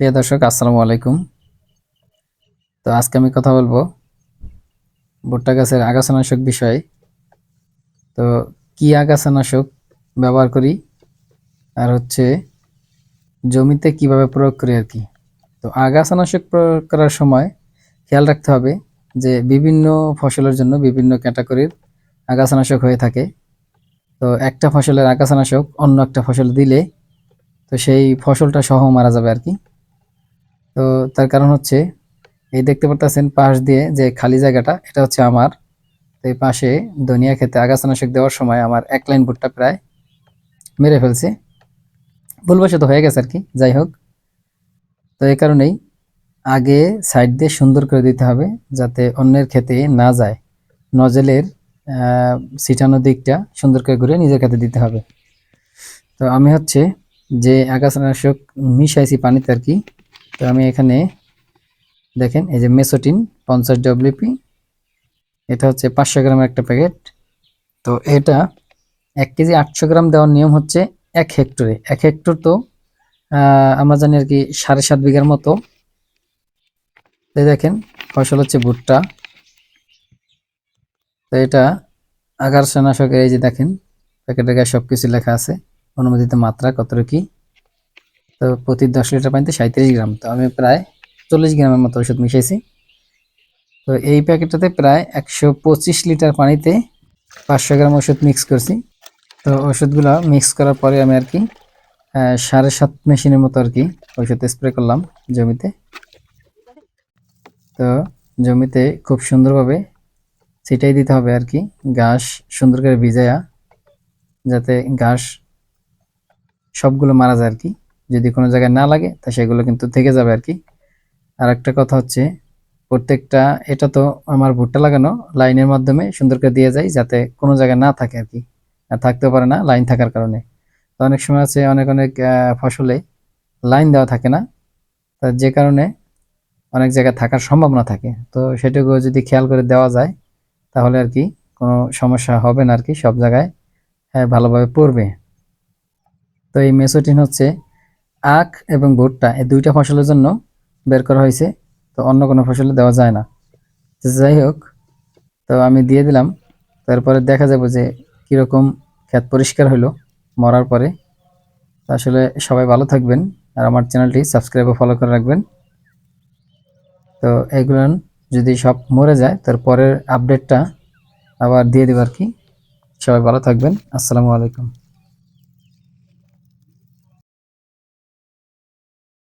প্রিয় দর্শক, আসসালামু আলাইকুম। তো আজকে আমি কথা বলব ভুট্টা গাছের আগাছানাশক বিষয়ে। তো কি আগাছানাশক ব্যবহার করি? আর হচ্ছে জমিতে কীভাবে প্রয়োগ করি আর কি? তো আগাছানাশক প্রয়োগ করার সময় খেয়াল রাখতে হবে যে বিভিন্ন ফসলের জন্য বিভিন্ন ক্যাটাগরির আগাছানাশক হয়ে থাকে। তো একটা ফসলের আগাছানাশক অন্য একটা ফসল দিলে তো সেই ফসলটা সহ মারা যাবে আর কি। তো তার কারণ হচ্ছে, এই দেখতে পারতেছেন পাশ দিয়ে যে খালি জায়গাটা, এটা হচ্ছে আমার। এই পাশে ধনিয়া খেতে আগাছানাশক দেওয়ার সময় আমার এক লাইন ভুট্টা প্রায় মেরে ফেলছে। ভুলবশত হয়ে গেছে আর কি, যাই হোক। তো এই কারণেই আগে সাইড দিয়ে সুন্দর করে দিতে হবে যাতে অন্যের খেতে না যায়। নজেলের ছিটানো দিকটা সুন্দর করে ঘুরে নিজের খেতে দিতে হবে। তো আমি হচ্ছে যে আগাছানাশক মিশাইছি পানিতে আর কি তো আমি এখানে দেখেন, এই যে মেসোটিন পঞ্চাশ ডব্লিউপি এটা হচ্ছে পাঁচশো গ্রামের একটা প্যাকেট। তো এটা এক কেজি আটশো গ্রাম দেওয়ার নিয়ম হচ্ছে এক হেক্টরে। এক হেক্টর তো আমরা জানি আর কি সাড়ে সাত বিঘার মতো। এই দেখেন, ফসল হচ্ছে ভুট্টা। তো এটা আগারসানাশকের, এই যে দেখেন, প্যাকেটের গায়ে সব কিছু লেখা আছে। অনুমোদিত মাত্রা কত কি তো প্রতি দশ লিটার পানিতে সাঁত্রিশ গ্রাম। তো আমি প্রায় চল্লিশ গ্রামের মতো ওষুধ মিশাইছি। তো এই প্যাকেটটাতে প্রায় একশো পঁচিশ লিটার পানিতে পাঁচশো গ্রাম ওষুধ মিক্স করছি। তো ওষুধগুলো মিক্স করার পরে আমি আর কি সাড়ে সাত মেশিনের মতো আর কি ওষুধ স্প্রে করলাম জমিতে। তো জমিতে খুব সুন্দরভাবে ছিটাই দিতে হবে আর কি, ঘাস সুন্দর করে ভিজায়া, যাতে ঘাস সবগুলো মারা যায় আর কি। যদি কোনো জায়গায় না লাগে তা সেগুলো কিন্তু থেকে যাবে আর কি আর একটা কথা হচ্ছে প্রত্যেকটা এটা তো আমার ভুট্টা লাগানো লাইনের মাধ্যমে সুন্দর করে দিয়ে যায় যাতে কোনো জায়গায় না থাকে আর কি আর থাকতেও পারে না লাইন থাকার কারণে। তো অনেক সময় আছে অনেক অনেক ফসলে লাইন দেওয়া থাকে না। তা যে কারণে অনেক জায়গায় থাকার সম্ভাবনা থাকে। তো সেটুকু যদি খেয়াল করে দেওয়া যায় তাহলে আর কি কোনো সমস্যা হবে না আর কি সব জায়গায় হ্যাঁ, ভালোভাবে পড়বে। তো এই মেসোটিন হচ্ছে আখ এবং ভুট্টা এই দুইটা ফসলের জন্য বের করা হয়েছে, তো অন্য কোনো ফসলে দেওয়া যায় না। তো যাই হোক, তো আমি দিয়ে দিলাম। তারপরে দেখা যাবে যে কীরকম ক্ষেত পরিষ্কার হলো মরার পরে। আসলে সবাই ভালো থাকবেন আর আমার চ্যানেলটি সাবস্ক্রাইব ও ফলো করে রাখবেন। তো এগুলো যদি সব মরে যায়, তার পরের আপডেটটা আবার দিয়ে দেবো আর কি। সবাই ভালো থাকবেন। আসসালামু আলাইকুম।